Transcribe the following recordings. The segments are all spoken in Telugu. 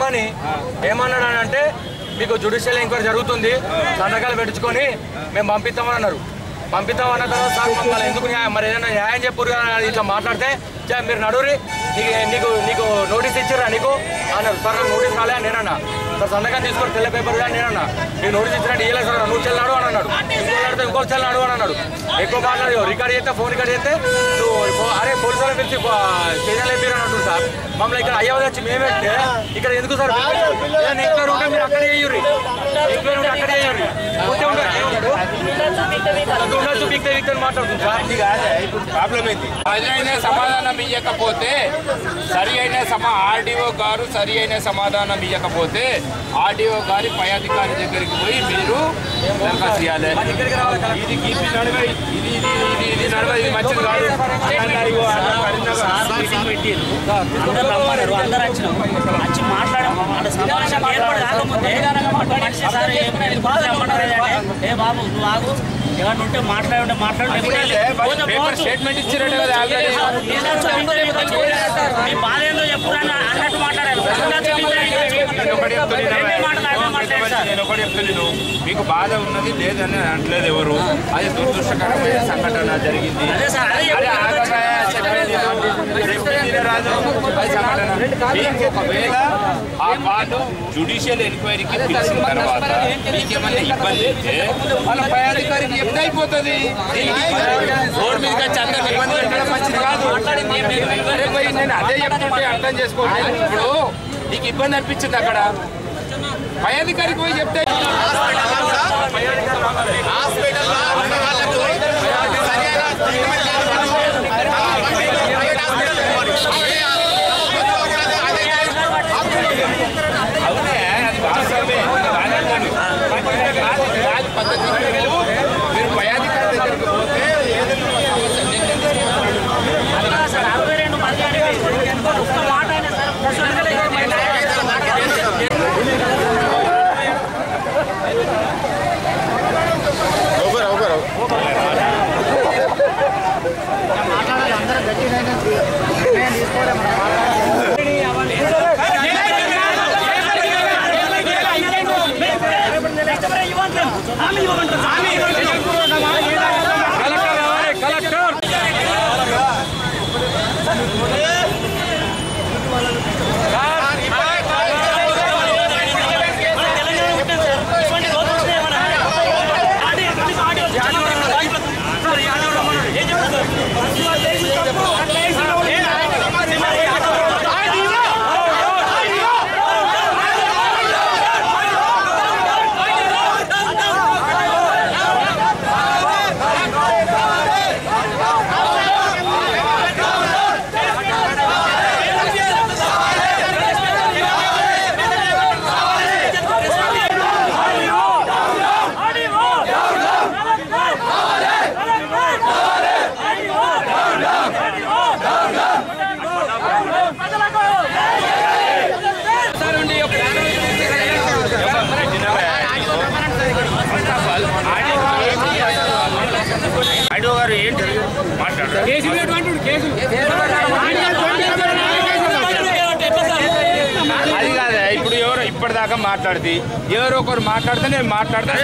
రమ్మని అని అంటే మీకు జుడిషియల్ ఎంక్వైరీ జరుగుతుంది సంతకాలు పెట్టుకొని మేము పంపిస్తామని అన్నారు పంపిస్తాం అన్న తర్వాత సార్ మమ్మల్ని ఎందుకు న్యాయం మరి ఏదైనా న్యాయం చెప్పురు అని ఇట్లా మాట్లాడితే మీరు నడురి నీకు నీకు నీకు నోటీస్ ఇచ్చారా నీకు? అన్నారు. సార్ నాకు నోటీస్ రాలే అని నేనన్నా. సార్ సంతకం తీసుకొని తెల్ల పేపర్ కానీ నేనన్నా. నీకు నోటీస్ ఇచ్చినట్టు ఇయ్యలేదు సార్ నువ్వు చెల్లాడు అని అన్నాడు. ఇంకో ఇంకో చెల్లాడు అని అన్నాడు. ఎక్కువ మాట్లాడు రికార్డ్ చేస్తే ఫోన్ రికార్డ్ చేస్తే నువ్వు అరే పోలీసు వాళ్ళని పిలిచి స్టేషన్ లేపారు అని అంటున్నారు సార్? మమ్మల్ని ఇక్కడ అయ్యవ వచ్చి మేమేంటే ఇక్కడ ఎందుకు సార్? ఏదైనా ఉంటే మీరు అక్కడే చేయుర్రి. ఎంక్వైరీ ఉంటే అక్కడే చేయుర్రి. పోతే ఉండదు. ఉండొచ్చు బిక్తే బిక్తే మాట్లాడుతుంది సార్ సమాధానం ఇవ్వకపోతే సరి అయిన సమా ఆర్డీఓ గారు సరి అయిన సమాధానం ఇవ్వకపోతే ఆర్డీఓ గారి పై అధికారి దగ్గరికి పోయి మీరు దరఖాస్తు చేయాలి. ఇది నడవ ఇది ఇది ఇది ఇది నడవ ఇది మంచిది కాదు అందరు అందరు వచ్చినాం వచ్చి అంటే సమావేశం ఏర్పాటు కాకముందే ఏం బాబు నువ్వు ఆగు ఏమన్నా ఉంటే మాట్లాడి ఉంటే మాట్లాడు లేకుంటే పోతే పేపర్ పోవచ్చు. స్టేట్మెంట్ ఇచ్చారట. మీ బాధ ఏందో చెప్పురా అన్నట్టు మాట్లాడారు నేను ఒకటి చెప్తున్నాను. మీకు బాధ ఉన్నది లేదని అనట్లేదు ఎవరు. అది దురదృష్టకరమైన సంఘటన జరిగింది. రాదు. అది సంఘటన. మీకు ఒకవేళ ఆ వాళ్ళు జుడిషియల్ ఎంక్వైరీకి పిలిచిన తర్వాత ఇబ్బంది అయితే వాళ్ళ పై అధికారికి అయిపోతుంది రోడ్ మీద అందరికి ఇబ్బంది పెట్టడం మంచిది కాదు. నేను అదే చెప్తుంటే అర్థం చేసుకోండి. ఇప్పుడు నీకు ఇబ్బంది అనిపించింది అక్కడ? పై అధికారికి పోయి చెప్తే అవునే అది వాస్తవమే బాగానే ఉంది. కాదు, కాదు పద్ధతి మీరు మీరు పై అధికారి దగ్గరికి పోతే ఏదైనా సమస్య నిర్ణయం తీసుకుంటారు. సార్ అరవై రెండు మంది అడిగి ఒక్క మాట అయినా సార్ ప్రశ్నలు కలెక్టర్ రావాలి కలెక్టర్ ఐడో గారు ఏంటి మాట్లాడారు అది కాదా ఇప్పుడు ఎవరు ఇప్పటిదాకా మాట్లాడితే ఎవరో ఒకరు మాట్లాడితే నేను మాట్లాడితే.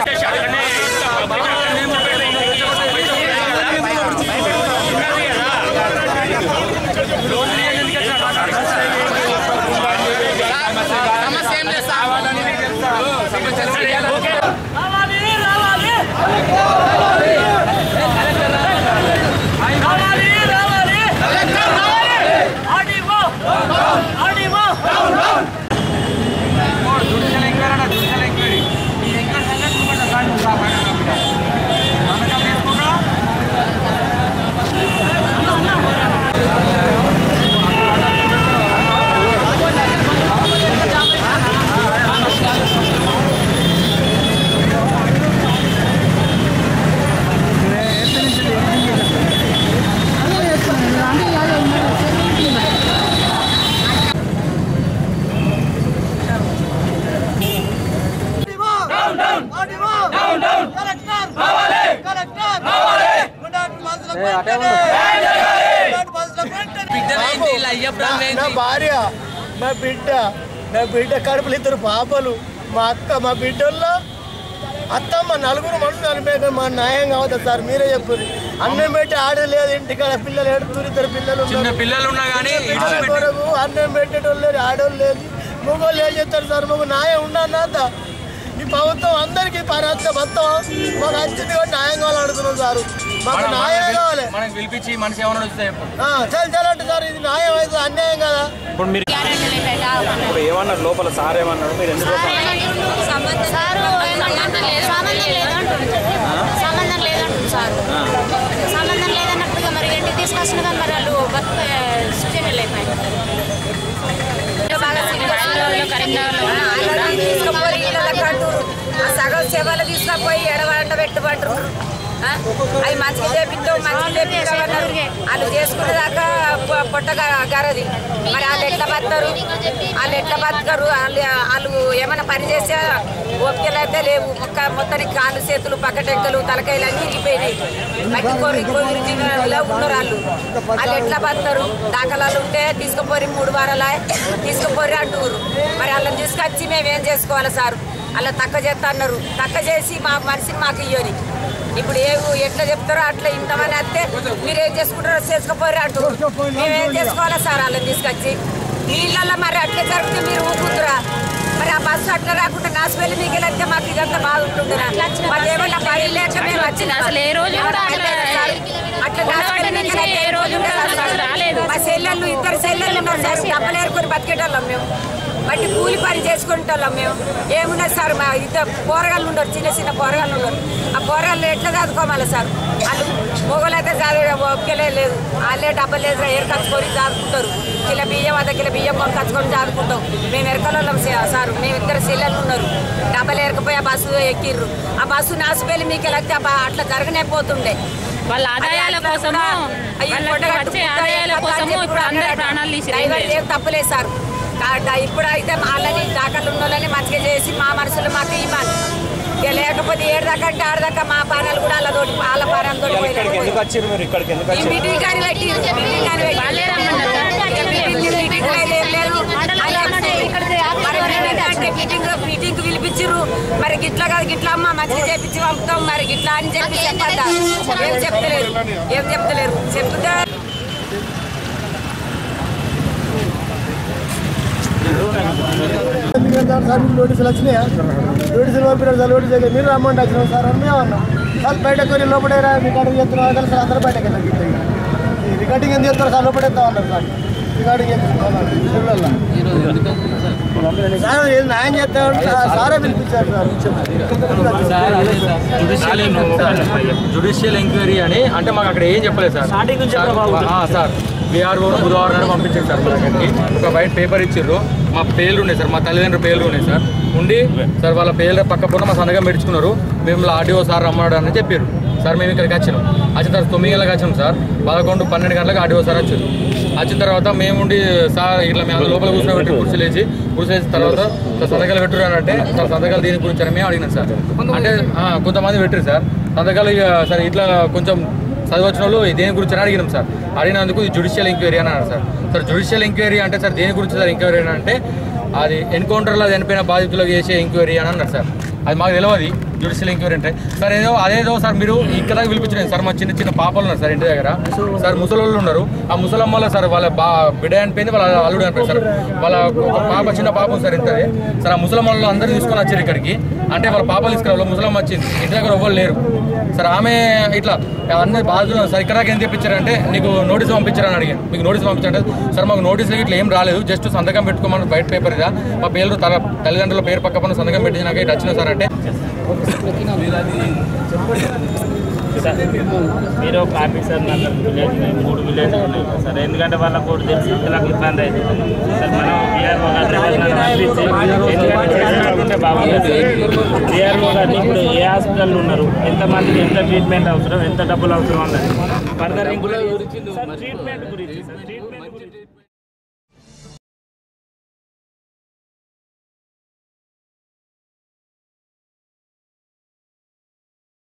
రావాలి రావాలి రావాలి రావాలి ఆడివో ఆడివో జుడిషియల్ ఎంక్వైరీ అట జుడిషియల్ ఎంక్వైరీ ఈ ఎంక్వైరీ సంగతి చూపెట్టా సార్ నువ్వు రా బయట కంపెనీ సంతకం తీసుకుంటా నా భార్య నా బిడ్డ నా బిడ్డ కడుపులు ఇద్దరు పాపలు మా అక్క మా బిడ్డల్లో అత్తమ్మ నలుగురు మనుషులు అనిపోయాక మా న్యాయం కావద్దు సార్ మీరే చెప్పారు అన్నం పెట్టి ఆడలేదు ఇంటికాడ పిల్లలు ఏడుతున్నారు ఇద్దరు పిల్లలు చిన్న. పిల్లలు ఉన్నా కానీ అన్నం పెట్టేటోళ్ళు లేరు ఆడోళ్ళు లేదు మొగోళ్ళు ఏం చెప్తారు సార్ మాకు న్యాయం ఉండన్నదా ఈ ప్రభుత్వం అందరికీ పరత్వ మొత్తం మాకు వచ్చింది కూడా న్యాయం సార్ మాకు న్యాయం కావాలి మనకు పిలిపించి మనిషి ఏమైనా వస్తే చెప్పు ఆ, చల్ చలంటే సార్ ఇది న్యాయం అయితే అన్యాయం కదా ఇప్పుడు మీరు ఇప్పుడు ఏమన్నారు లోపల సార్ ఏమన్నారు మీరు ఎందుకు సంబంధం లేదంటుంది సారు సంబంధం లేదన్నట్టుగా మరి ఇంటికి తీసుకొచ్చిన కానీ మరి వాళ్ళు బతుక సూచనలు అయిపోయాయి తీసుకుపోయి సగం సేవలు తీసుకుపోయి ఎడవంట పెట్టుబడ్రు అవి మంచిగా చేపిద్దాం మంచిగా చేపిద్దామన్నారు. వాళ్ళు చేసుకునేదాకా దాకా పొట్ట గరది. మరి వాళ్ళు ఎట్లా బతారు వాళ్ళు ఎట్లా బతకరు? వాళ్ళు వాళ్ళు ఏమైనా పని చేస్తే ఓపికలు అయితే లేవు. మొక్క మొత్తానికి కాళ్ళు చేతులు పక్కటెక్కలు తలకాయలు అన్నీ ఇరిగిపోయినాయి. మట్టి కోరి కోరి ఉన్నారు వాళ్ళు. వాళ్ళు ఎట్లా బతారు దాఖలాలు ఉంటే తీసుకుపోరి మూడు వారాల తీసుకుపోరి అంటున్నారు మరి వాళ్ళని తీసుకొచ్చి మేము ఏం చేసుకోవాలి సార్? అలా తక్క చేస్తా అన్నారు. తక్క చేసి మా మనిషిని మాకు ఇయ్యని. ఇప్పుడు ఏ ఎట్లా చెప్తారో అట్లా ఇంతమని వస్తే మీరు ఏం చేసుకుంటారో చేసుకోపోరు అంటూ. మేము ఏం చేసుకోవాలా సార్ వాళ్ళని తీసుకొచ్చి? మీ ఇళ్ళల్లో మరి అట్లా జరిగితే మీరు ఊపుతురా మరి ఆ బస్సు అట్లా రాకుండా నాసుకెళ్ళి మీకు వెళ్తే మాకు ఇదంతా బాగుంటుందిరా? మాకు ఏమన్నా పని లేక మేము వచ్చిన అసలు ఏ రోజు అట్లా. మా చెల్లెళ్ళు ఇద్దరు చెల్లెళ్ళు ఉన్నారు సార్. డబ్బలేరుకొని బతికేటోళ్ళం మేము. బట్టి కూలి పని చేసుకుంటాం మేము. ఏమున్నది సార్ మా ఇద్దరు పోరగాళ్ళు ఉండరు చిన్న చిన్న పోరగాళ్ళు ఉండరు. ఆ పోరగాళ్ళు ఎట్లా చదువుకోవాలి సార్? వాళ్ళు మొగలు అయితే చదివే ఓపికలే లేదు. వాళ్ళే డబ్బలు లేదు ఎరకచ్చుకొని చదువుకుంటారు. కిలో బియ్యం అర్ధ కిలో బియ్యం కొనుకొచ్చుకొని చదువుకుంటాం. మేము ఎరకలోళ్ళం సార్. మేము ఇద్దరు చెల్లెళ్ళు ఉన్నారు. డబ్బలు ఎరకపోయి ఆ బస్సు ఎక్కిర్రు. ఆ బస్సు నాసిపోయి మీకు ఎలా అట్లా జరగనే పోతుండే. వాళ్ళ ఆదాయాల కోసము వాళ్ళకి వచ్చే ఆదాయాల కోసము ఇప్పుడు అందరు ప్రాణాలు డ్రైవర్ తీసి ఏం తప్పులేదు సార్. కా- ఇప్పుడు అయితే వాళ్ళని దాఖలు ఉన్న వాళ్ళని మంచిగా చేసి మా మనసులు మాకు ఇవ్వాలి. లేకపోతే ఏడు దాకా అంటే ఆరు దాకా మా పానాలు కూడా వాళ్ళ తోటి వాళ్ళ పానాలు తోటి ఇక్కడికి ఎందుకు వచ్చారు మీరు? ఇక్కడికి ఎందుకు ఈ వచ్చారు? మీటింగ్ కానీ మీటింగ్ కానీ మీటింగ్ మీటింగ్ పిలిపించారు మరి గిట్లా కాదు గిట్లా అమ్మ మంచిగా చేపించి పంపుతాం. మరి గిట్లా అని చెప్పి చెప్పద్దా? ఏం చెప్తలేరు? ఏం చెప్తలేరు? చెప్తే సార్ మీకు నోటీసులు వచ్చినాయా నోటీసులు పంపినారు సార్ నోటీస్ దగ్గర మీరు రమ్మంటే వచ్చినాం సార్ అని మేము అన్నాం సార్ లోపడేరా కదా అందరూ బయటకు. ఈ రికార్డింగ్ ఎందుకు చేస్తారు సార్ లోపడేస్తాం అన్నారు సార్ రికార్డింగ్. సార్ ఏం న్యాయం చేస్తామంటే సారే పిలిపించారు సార్ జుడిషియల్ ఎంక్వైరీ అని అంటే మాకు అక్కడ ఏం చెప్పలేదు సార్ సార్ బీఆర్ఓ బుధవారం పంపించారు సార్ ఒక బయట పేపర్ ఇచ్చారు మా పేర్లు ఉన్నాయి సార్ మా తల్లిదండ్రుల పేర్లు ఉన్నాయి సార్. ఉండి సార్ వాళ్ళ పేర్ల పక్క పొన్న మా సంతకం పెట్టుకున్నారు. మేము ఆర్డీఓ సార్ రమ్మన్నాడు అని చెప్పారు. సార్ మేము ఇక్కడికి వచ్చినాం. వచ్చిన తర్వాత తొమ్మిది గంటలకు వచ్చినాం సార్. పదకొండు పన్నెండు గంటలకు ఆర్డీఓ సార్ వచ్చారు. వచ్చిన తర్వాత మేము ఉండి సార్ ఇట్లా మేము లోపల కూర్చోబెట్టి కుర్చీలేసి కుర్చీలేసిన తర్వాత సంతకాలు పెట్టురు అని అంటే సార్ సంతకాలు దీని గురించి అని మేము అడిగినాం సార్. అంటే కొంతమంది పెట్టారు సార్. సంతకాలు ఇక సార్ ఇట్లా కొంచెం చదివచ్చిన వాళ్ళు దేని గురించి అని అడిగినాం సార్. అడిగినందుకు జుడిషియల్ ఎంక్వైరీ అని అన్నారు సార్. సార్ జ్యుడిషియల్ ఎంక్వైరీ అంటే సార్ దేని గురించి సార్ ఎంక్వైరీ అంటే అది ఎన్కౌంటర్లో చనిపోయిన బాధితులకు చేసే ఎంక్వైరీ అని అన్నారు సార్. అది మాకు తెలియదు జ్యుడిషియల్ ఎంక్వైరీ అంటే. సార్ ఏదో అదేదో సార్ మీరు ఇక్కడ దాకా పిలిపించలేదు సార్ మా చిన్న చిన్న పాపలు ఉన్నారు సార్ ఇంటి దగ్గర. సార్ ముసలోళ్ళు ఉన్నారు. ఆ ముసలమ్మలో సార్ వాళ్ళ బా బిడ్డ అనిపోయింది వాళ్ళ అల్లుడు అనిపోయింది సార్. వాళ్ళ పాప చిన్న పాప సార్ ఇంతది. సార్ ఆ ముసలమ్మలో అందరూ తీసుకొని వచ్చారు ఇక్కడికి. అంటే వాళ్ళ పాపలు తీసుకురావాలి ముసలమ్మ వచ్చింది. ఇంటి దగ్గర ఎవ్వరు లేరు. సార్ ఆమె ఇట్లా అన్ని బాధలు సార్ ఇక్కడ ఏం తెప్పించారంటే నీకు నోటీస్ పంపించారని అడిగాను. మీకు నోటీస్ పంపించారంటే సార్ మాకు నోటీసులు ఇట్లా ఏం రాలేదు. జస్ట్ సంతకం పెట్టుకోమని బయట పేపర్ ఇదా. మా పేరు తల తల్లిదండ్రుల పేరు పక్క పైన సంతకం పెట్టినాక ఇటు వచ్చిన సార్ అంటే. మీరు ఒక ఆఫీసర్ నాకు విలేజ్ మూడు విలేజ్ ఉన్నాయి సార్. ఎందుకంటే వాళ్ళకు కూడా తెలిసి నాకు ఇబ్బంది అవుతుంది. సార్ మనం బీఆర్ఓ గారిని పంపించి ఎందుకంటే ఉంటే బాగుంటుంది బీఆర్ఓ గారిని ఇప్పుడు ఏ హాస్పిటల్ ఉన్నారు? ఎంతమందికి ఎంత ట్రీట్మెంట్ అవసరం? ఎంత డబ్బులు అవసరం అన్నది ఫర్దర్ ఇంక్వైరీ ట్రీట్మెంట్ గురించి